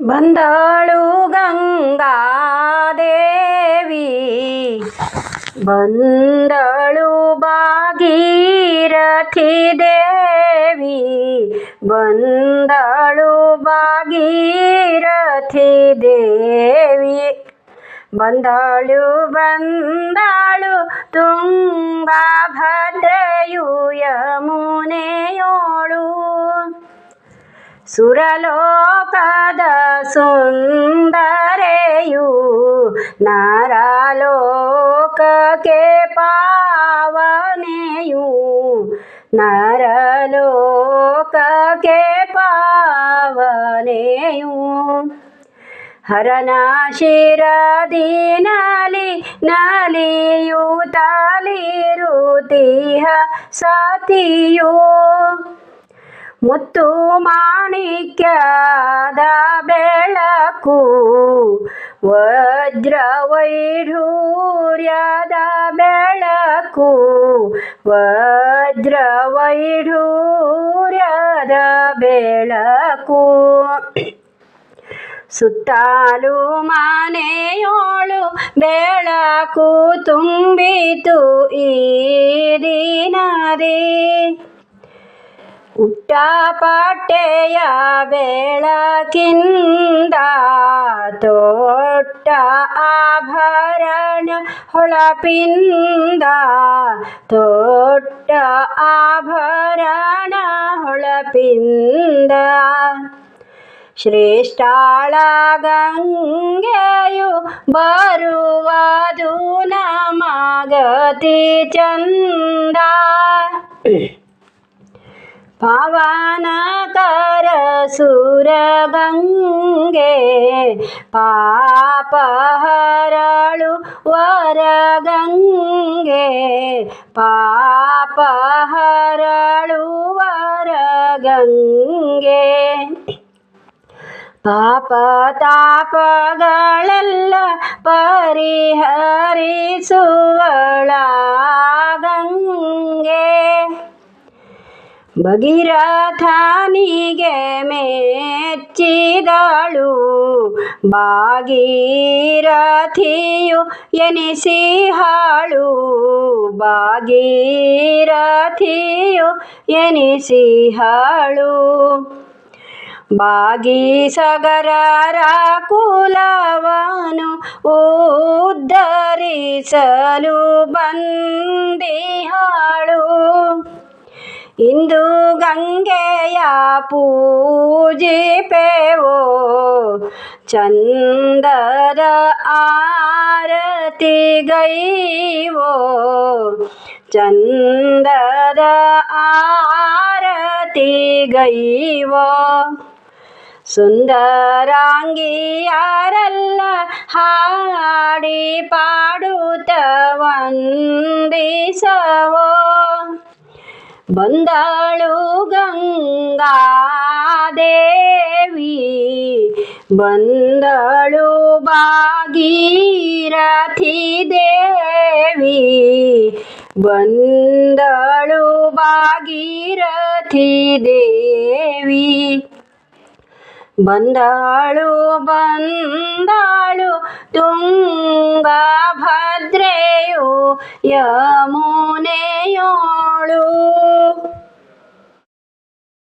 ಬಂದಳು ಗಂಗಾದೇವಿ ಬಂದಳು ಭಾಗೀರಥಿ ದೇವಿ ಬಂದಳು ಭಾಗೀರಥಿ ದೇವಿ ಬಂದಳು ಬಂದಳು ತುಂಗಭದ್ರೆಯು ಯಮುನೆಯೋಳು ಸುರಲೋಕದ ಸುಂದರೆಯು ನರಲೋಕಕ್ಕೆ ಪಾವನೆಯು ನರಲೋಕಕ್ಕೆ ಪಾವನೆಯು ಹರನ ಶಿರದಿನಲಿ ನಲಿಯುತ್ತಲಿರುತ್ತೀಹ ಸತಿಯು ಮುತ್ತು ಮಾಣಿಕ್ಯದ ಬೆಳಕು, ವಜ್ರ ವೈಢೂರ್ಯದ ಬೆಳಕು, ವಜ್ರ ವೈಢೂರ್ಯದ ಬೆಳಕು. ಸುತ್ತಲೂ ಮನೆಯೋಳು ಬೆಳಕು ತುಂಬಿತು ಈ ದಿನದೇ. ಉಟ್ಟಪಟ್ಟೆಯ ಬೆಳಕಿಂದ ತೊಟ್ಟ ಆಭರಣ ಹೊಳಪಿಂದ ತೊಟ್ಟ ಆಭರಣ ಹೊಳಪಿಂದ ಶ್ರೇಷ್ಠಾಳ ಗಂಗೆಯು ಬರುವುದು ನಮಗತಿ ಚಂದ ಪಾವನಕರ ಸುರಗಂಗೆ ಪಾಪಹರಳು ವರಗಂಗೆ ವರ ಗಂಗೆ ಪಾಪ ತಾಪಗಳೆಲ್ಲ ಪರಿಹರಿಸುವಳ ಭಗೀರಥನಿಗೆ ಮೆಚ್ಚಿದಳು. ಭಾಗೀರಥಿಯು ಎನಿಸಿಹಾಳು ಭಾಗೀರಥಿಯು ಎನಿಸಿಹಾಳು ಭಾಗೀಸಗರರ ಕುಲವನು ಉದ್ಧರಿಸಲು ಬಂದಿಹಾಳು ಇಂದು ಗಂಗೆಯ ಪೂಜಿಪೆವೋ ಚಂದದ ಆರತಿಗೈವೋ ಚಂದದ ಆರತಿಗೈವೋ ಸುಂದರಾಂಗಿಯಾರಲ್ಲ ಹಾಡಿ ಪಾಡುತ್ತ ವಂದಿಸವೋ. ಬಂದಳು ಗಂಗಾದೇವಿ ಬಂದಳು ಭಾಗೀರಥಿ ದೇವಿ ಬಂದಳು ಭಾಗೀರಥಿ ದೇವಿ ಬಂದಳು ಬಂದಳು ತುಂಗಭದ್ರೆಯು ಯಮುನೆಯೋಳು